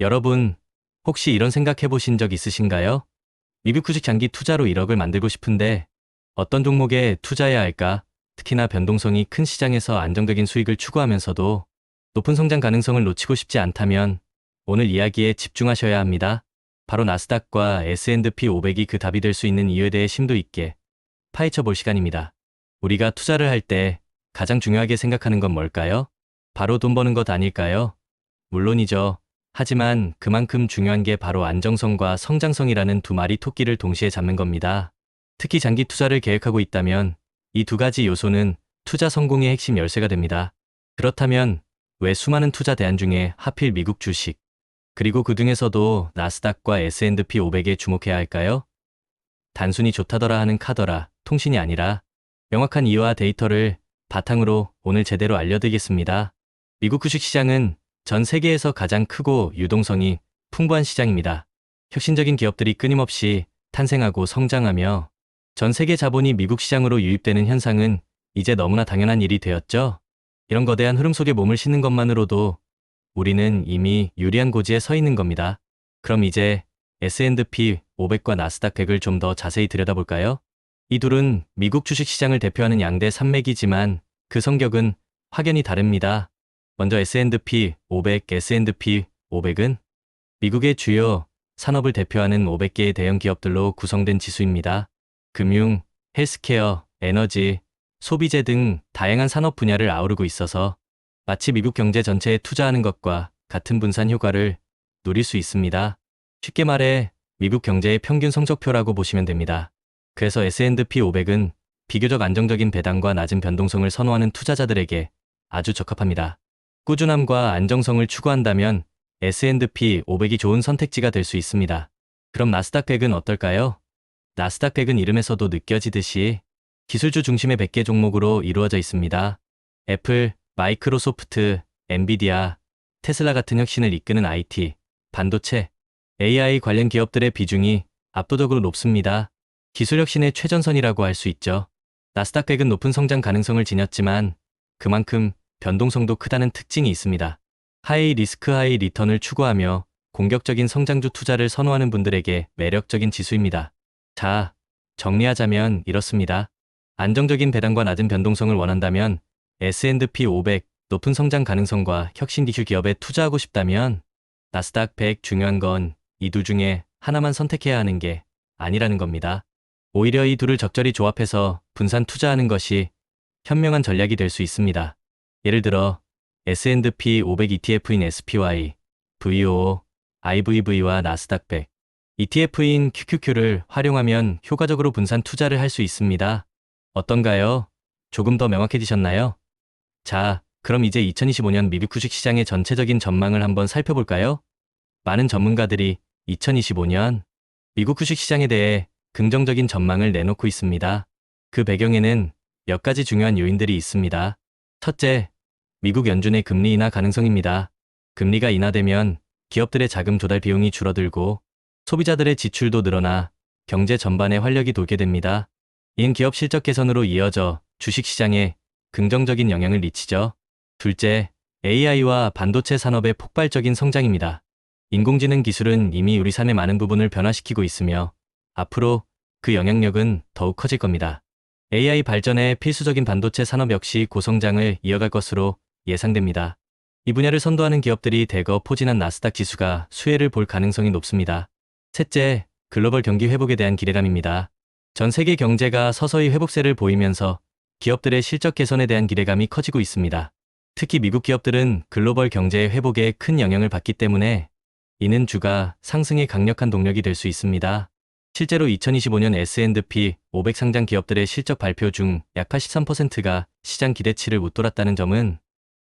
여러분, 혹시 이런 생각해 보신 적 있으신가요? 미국 주식 장기 투자로 1억을 만들고 싶은데 어떤 종목에 투자해야 할까? 특히나 변동성이 큰 시장에서 안정적인 수익을 추구하면서도 높은 성장 가능성을 놓치고 싶지 않다면 오늘 이야기에 집중하셔야 합니다. 바로 나스닥과 S&P 500이 그 답이 될 수 있는 이유에 대해 심도 있게 파헤쳐 볼 시간입니다. 우리가 투자를 할 때 가장 중요하게 생각하는 건 뭘까요? 바로 돈 버는 것 아닐까요? 물론이죠. 하지만 그만큼 중요한 게 바로 안정성과 성장성이라는 두 마리 토끼를 동시에 잡는 겁니다. 특히 장기 투자를 계획하고 있다면 이 두 가지 요소는 투자 성공의 핵심 열쇠가 됩니다. 그렇다면 왜 수많은 투자 대안 중에 하필 미국 주식, 그리고 그 중에서도 나스닥과 S&P 500에 주목해야 할까요? 단순히 좋다더라 하는 카더라, 통신이 아니라 명확한 이유와 데이터를 바탕으로 오늘 제대로 알려드리겠습니다. 미국 주식 시장은 전 세계에서 가장 크고 유동성이 풍부한 시장입니다. 혁신적인 기업들이 끊임없이 탄생하고 성장하며 전 세계 자본이 미국 시장으로 유입되는 현상은 이제 너무나 당연한 일이 되었죠. 이런 거대한 흐름 속에 몸을 싣는 것만으로도 우리는 이미 유리한 고지에 서 있는 겁니다. 그럼 이제 S&P 500과 나스닥 100을 좀 더 자세히 들여다볼까요? 이 둘은 미국 주식 시장을 대표하는 양대 산맥이지만 그 성격은 확연히 다릅니다. 먼저 S&P 500, S&P 500은 미국의 주요 산업을 대표하는 500개의 대형 기업들로 구성된 지수입니다. 금융, 헬스케어, 에너지, 소비재 등 다양한 산업 분야를 아우르고 있어서 마치 미국 경제 전체에 투자하는 것과 같은 분산 효과를 누릴 수 있습니다. 쉽게 말해 미국 경제의 평균 성적표라고 보시면 됩니다. 그래서 S&P 500은 비교적 안정적인 배당과 낮은 변동성을 선호하는 투자자들에게 아주 적합합니다. 꾸준함과 안정성을 추구한다면 S&P 500이 좋은 선택지가 될 수 있습니다. 그럼 나스닥 100은 어떨까요? 나스닥 100은 이름에서도 느껴지듯이 기술주 중심의 100개 종목으로 이루어져 있습니다. 애플, 마이크로소프트, 엔비디아, 테슬라 같은 혁신을 이끄는 IT, 반도체, AI 관련 기업들의 비중이 압도적으로 높습니다. 기술 혁신의 최전선이라고 할 수 있죠. 나스닥 100은 높은 성장 가능성을 지녔지만 그만큼 변동성도 크다는 특징이 있습니다. 하이 리스크 하이 리턴을 추구하며 공격적인 성장주 투자를 선호하는 분들에게 매력적인 지수입니다. 자, 정리하자면 이렇습니다. 안정적인 배당과 낮은 변동성을 원한다면 S&P 500 높은 성장 가능성과 혁신 기술 기업에 투자하고 싶다면 나스닥 100 중요한 건 이 둘 중에 하나만 선택해야 하는 게 아니라는 겁니다. 오히려 이 둘을 적절히 조합해서 분산 투자하는 것이 현명한 전략이 될 수 있습니다. 예를 들어 S&P 500 ETF인 SPY, VO, IVV와 나스닥 100, ETF인 QQQ를 활용하면 효과적으로 분산 투자를 할 수 있습니다. 어떤가요? 조금 더 명확해지셨나요? 자, 그럼 이제 2025년 미국 주식 시장의 전체적인 전망을 한번 살펴볼까요? 많은 전문가들이 2025년 미국 주식 시장에 대해 긍정적인 전망을 내놓고 있습니다. 그 배경에는 몇 가지 중요한 요인들이 있습니다. 첫째, 미국 연준의 금리 인하 가능성입니다. 금리가 인하되면 기업들의 자금 조달 비용이 줄어들고 소비자들의 지출도 늘어나 경제 전반에 활력이 돌게 됩니다. 이는 기업 실적 개선으로 이어져 주식 시장에 긍정적인 영향을 미치죠. 둘째, AI와 반도체 산업의 폭발적인 성장입니다. 인공지능 기술은 이미 우리 삶의 많은 부분을 변화시키고 있으며 앞으로 그 영향력은 더욱 커질 겁니다. AI 발전에 필수적인 반도체 산업 역시 고성장을 이어갈 것으로 예상됩니다. 이 분야를 선도하는 기업들이 대거 포진한 나스닥 지수가 수혜를 볼 가능성이 높습니다. 셋째, 글로벌 경기 회복에 대한 기대감입니다. 전 세계 경제가 서서히 회복세를 보이면서 기업들의 실적 개선에 대한 기대감이 커지고 있습니다. 특히 미국 기업들은 글로벌 경제의 회복에 큰 영향을 받기 때문에 이는 주가 상승의 강력한 동력이 될 수 있습니다. 실제로 2025년 S&P 500 상장 기업들의 실적 발표 중 약 83%가 시장 기대치를 웃돌았다는 점은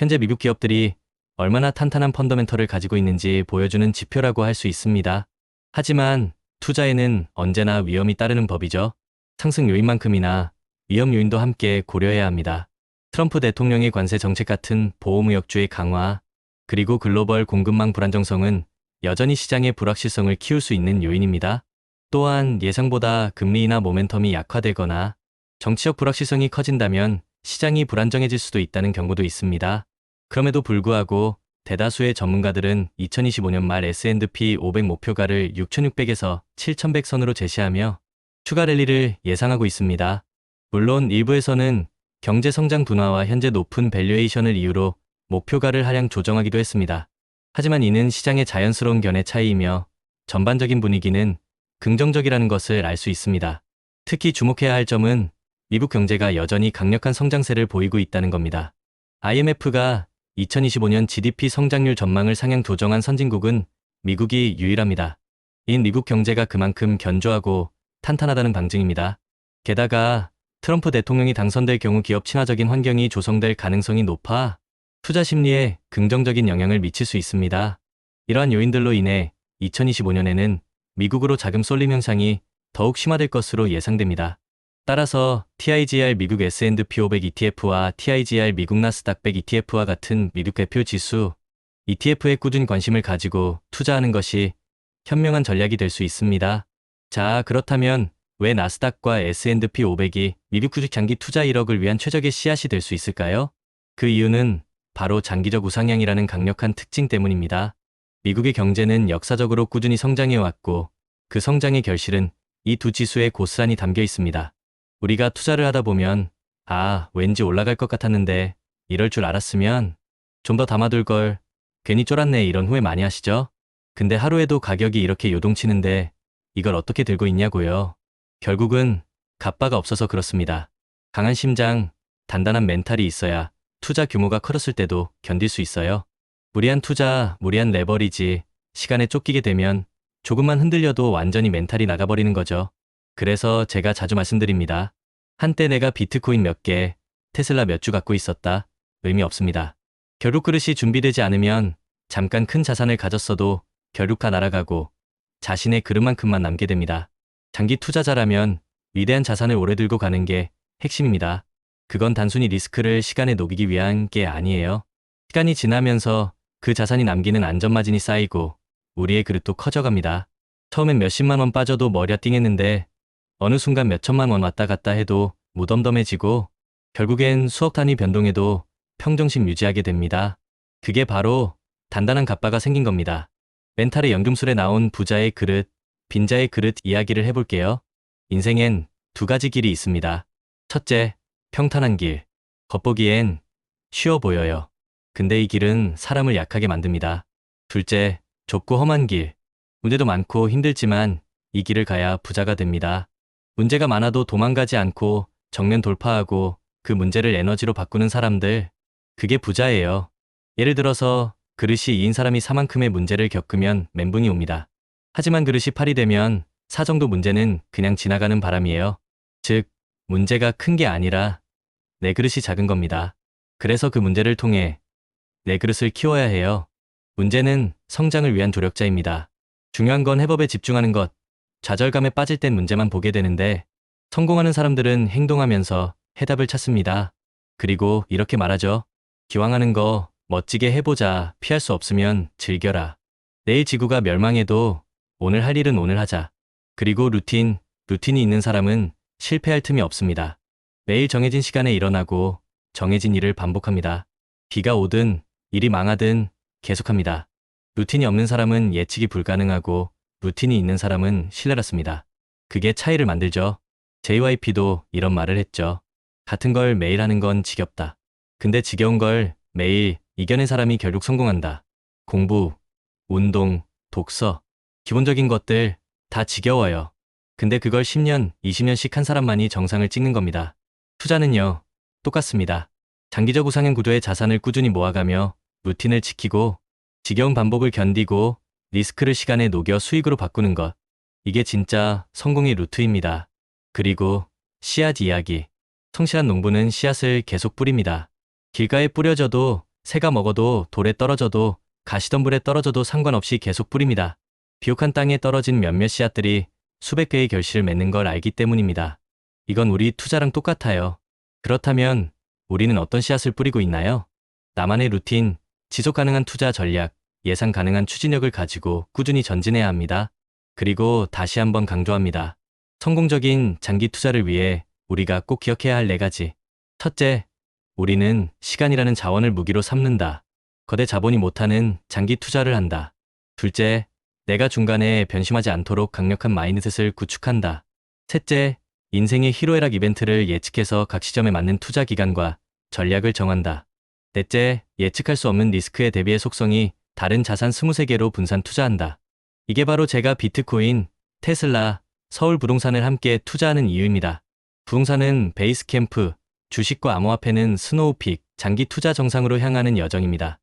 현재 미국 기업들이 얼마나 탄탄한 펀더멘털을 가지고 있는지 보여주는 지표라고 할 수 있습니다. 하지만 투자에는 언제나 위험이 따르는 법이죠. 상승 요인만큼이나 위험 요인도 함께 고려해야 합니다. 트럼프 대통령의 관세 정책 같은 보호무역주의 강화, 그리고 글로벌 공급망 불안정성은 여전히 시장의 불확실성을 키울 수 있는 요인입니다. 또한 예상보다 금리 인하 모멘텀이 약화되거나 정치적 불확실성이 커진다면 시장이 불안정해질 수도 있다는 경고도 있습니다. 그럼에도 불구하고 대다수의 전문가들은 2025년 말 S&P 500 목표가를 6,600에서 7,100선으로 제시하며 추가 랠리를 예상하고 있습니다. 물론 일부에서는 경제 성장 둔화와 현재 높은 밸류에이션을 이유로 목표가를 하향 조정하기도 했습니다. 하지만 이는 시장의 자연스러운 견해 차이이며 전반적인 분위기는 긍정적이라는 것을 알 수 있습니다. 특히 주목해야 할 점은 미국 경제가 여전히 강력한 성장세를 보이고 있다는 겁니다. IMF가 2025년 GDP 성장률 전망을 상향 조정한 선진국은 미국이 유일합니다. 인 미국 경제가 그만큼 견조하고 탄탄하다는 방증입니다. 게다가 트럼프 대통령이 당선될 경우 기업 친화적인 환경이 조성될 가능성이 높아 투자 심리에 긍정적인 영향을 미칠 수 있습니다. 이러한 요인들로 인해 2025년에는 미국으로 자금 쏠림 현상이 더욱 심화될 것으로 예상됩니다. 따라서 TIGR 미국 S&P 500 ETF와 TIGR 미국 나스닥 100 ETF와 같은 미국 대표 지수 ETF에 꾸준히 관심을 가지고 투자하는 것이 현명한 전략이 될 수 있습니다. 자, 그렇다면 왜 나스닥과 S&P 500이 미국 주식 장기 투자 1억을 위한 최적의 씨앗이 될 수 있을까요? 그 이유는 바로 장기적 우상향이라는 강력한 특징 때문입니다. 미국의 경제는 역사적으로 꾸준히 성장해 왔고 그 성장의 결실은 이 두 지수에 고스란히 담겨 있습니다. 우리가 투자를 하다 보면 아, 왠지 올라갈 것 같았는데 이럴 줄 알았으면 좀 더 담아둘 걸 괜히 쫄았네 이런 후회 많이 하시죠? 근데 하루에도 가격이 이렇게 요동치는데 이걸 어떻게 들고 있냐고요. 결국은 갑바가 없어서 그렇습니다. 강한 심장, 단단한 멘탈이 있어야 투자 규모가 커졌을 때도 견딜 수 있어요. 무리한 투자, 무리한 레버리지, 시간에 쫓기게 되면 조금만 흔들려도 완전히 멘탈이 나가버리는 거죠. 그래서 제가 자주 말씀드립니다. 한때 내가 비트코인 몇 개, 테슬라 몇 주 갖고 있었다. 의미 없습니다. 결국 그릇이 준비되지 않으면 잠깐 큰 자산을 가졌어도 다 날아가고 자신의 그릇만큼만 남게 됩니다. 장기 투자자라면 위대한 자산을 오래 들고 가는 게 핵심입니다. 그건 단순히 리스크를 시간에 녹이기 위한 게 아니에요. 시간이 지나면서 그 자산이 남기는 안전마진이 쌓이고 우리의 그릇도 커져갑니다. 처음엔 몇십만 원 빠져도 머리가 띵했는데 어느 순간 몇천만 원 왔다 갔다 해도 무덤덤해지고 결국엔 수억 단위 변동에도 평정심 유지하게 됩니다. 그게 바로 단단한 갑바가 생긴 겁니다. 멘탈의 연금술에 나온 부자의 그릇, 빈자의 그릇 이야기를 해볼게요. 인생엔 두 가지 길이 있습니다. 첫째, 평탄한 길. 겉보기엔 쉬워 보여요. 근데 이 길은 사람을 약하게 만듭니다. 둘째, 좁고 험한 길. 문제도 많고 힘들지만 이 길을 가야 부자가 됩니다. 문제가 많아도 도망가지 않고 정면 돌파하고 그 문제를 에너지로 바꾸는 사람들, 그게 부자예요. 예를 들어서 그릇이 2인 사람이 사만큼의 문제를 겪으면 멘붕이 옵니다. 하지만 그릇이 8이 되면 사 정도 문제는 그냥 지나가는 바람이에요. 즉, 문제가 큰 게 아니라 내 그릇이 작은 겁니다. 그래서 그 문제를 통해 내 그릇을 키워야 해요. 문제는 성장을 위한 조력자입니다. 중요한 건 해법에 집중하는 것. 좌절감에 빠질 땐 문제만 보게 되는데 성공하는 사람들은 행동하면서 해답을 찾습니다. 그리고 이렇게 말하죠. 기왕하는 거 멋지게 해보자. 피할 수 없으면 즐겨라. 내일 지구가 멸망해도 오늘 할 일은 오늘 하자. 그리고 루틴, 루틴이 있는 사람은 실패할 틈이 없습니다. 매일 정해진 시간에 일어나고 정해진 일을 반복합니다. 비가 오든 일이 망하든 계속합니다. 루틴이 없는 사람은 예측이 불가능하고 루틴이 있는 사람은 신뢰받습니다. 그게 차이를 만들죠. JYP도 이런 말을 했죠. 같은 걸 매일 하는 건 지겹다. 근데 지겨운 걸 매일 이겨낸 사람이 결국 성공한다. 공부, 운동, 독서, 기본적인 것들 다 지겨워요. 근데 그걸 10년, 20년씩 한 사람만이 정상을 찍는 겁니다. 투자는요, 똑같습니다. 장기적 우상향 구도의 자산을 꾸준히 모아가며 루틴을 지키고 지겨운 반복을 견디고 리스크를 시간에 녹여 수익으로 바꾸는 것. 이게 진짜 성공의 루트입니다. 그리고 씨앗 이야기. 성실한 농부는 씨앗을 계속 뿌립니다. 길가에 뿌려져도 새가 먹어도 돌에 떨어져도 가시덤불에 떨어져도 상관없이 계속 뿌립니다. 비옥한 땅에 떨어진 몇몇 씨앗들이 수백 개의 결실을 맺는 걸 알기 때문입니다. 이건 우리 투자랑 똑같아요. 그렇다면 우리는 어떤 씨앗을 뿌리고 있나요? 나만의 루틴, 지속 가능한 투자 전략, 예상 가능한 추진력을 가지고 꾸준히 전진해야 합니다. 그리고 다시 한번 강조합니다. 성공적인 장기 투자를 위해 우리가 꼭 기억해야 할 네 가지. 첫째, 우리는 시간이라는 자원을 무기로 삼는다. 거대 자본이 못하는 장기 투자를 한다. 둘째, 내가 중간에 변심하지 않도록 강력한 마인드셋을 구축한다. 셋째, 인생의 희로애락 이벤트를 예측해서 각 시점에 맞는 투자 기간과 전략을 정한다. 넷째, 예측할 수 없는 리스크에 대비해 속성이 다른 자산 23개로 분산 투자한다. 이게 바로 제가 비트코인, 테슬라, 서울 부동산을 함께 투자하는 이유입니다. 부동산은 베이스 캠프, 주식과 암호화폐는 스노우픽, 장기 투자 정상으로 향하는 여정입니다.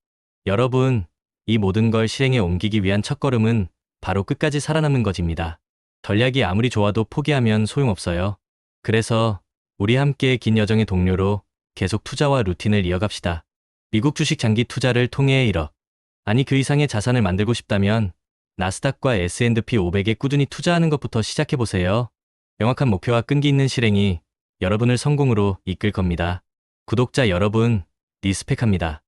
여러분, 이 모든 걸 실행에 옮기기 위한 첫걸음은 바로 끝까지 살아남는 것입니다. 전략이 아무리 좋아도 포기하면 소용없어요. 그래서 우리 함께 긴 여정의 동료로 계속 투자와 루틴을 이어갑시다. 미국 주식 장기 투자를 통해 1억, 아니 그 이상의 자산을 만들고 싶다면 나스닥과 S&P 500에 꾸준히 투자하는 것부터 시작해보세요. 명확한 목표와 끈기 있는 실행이 여러분을 성공으로 이끌 겁니다. 구독자 여러분, 리스펙합니다.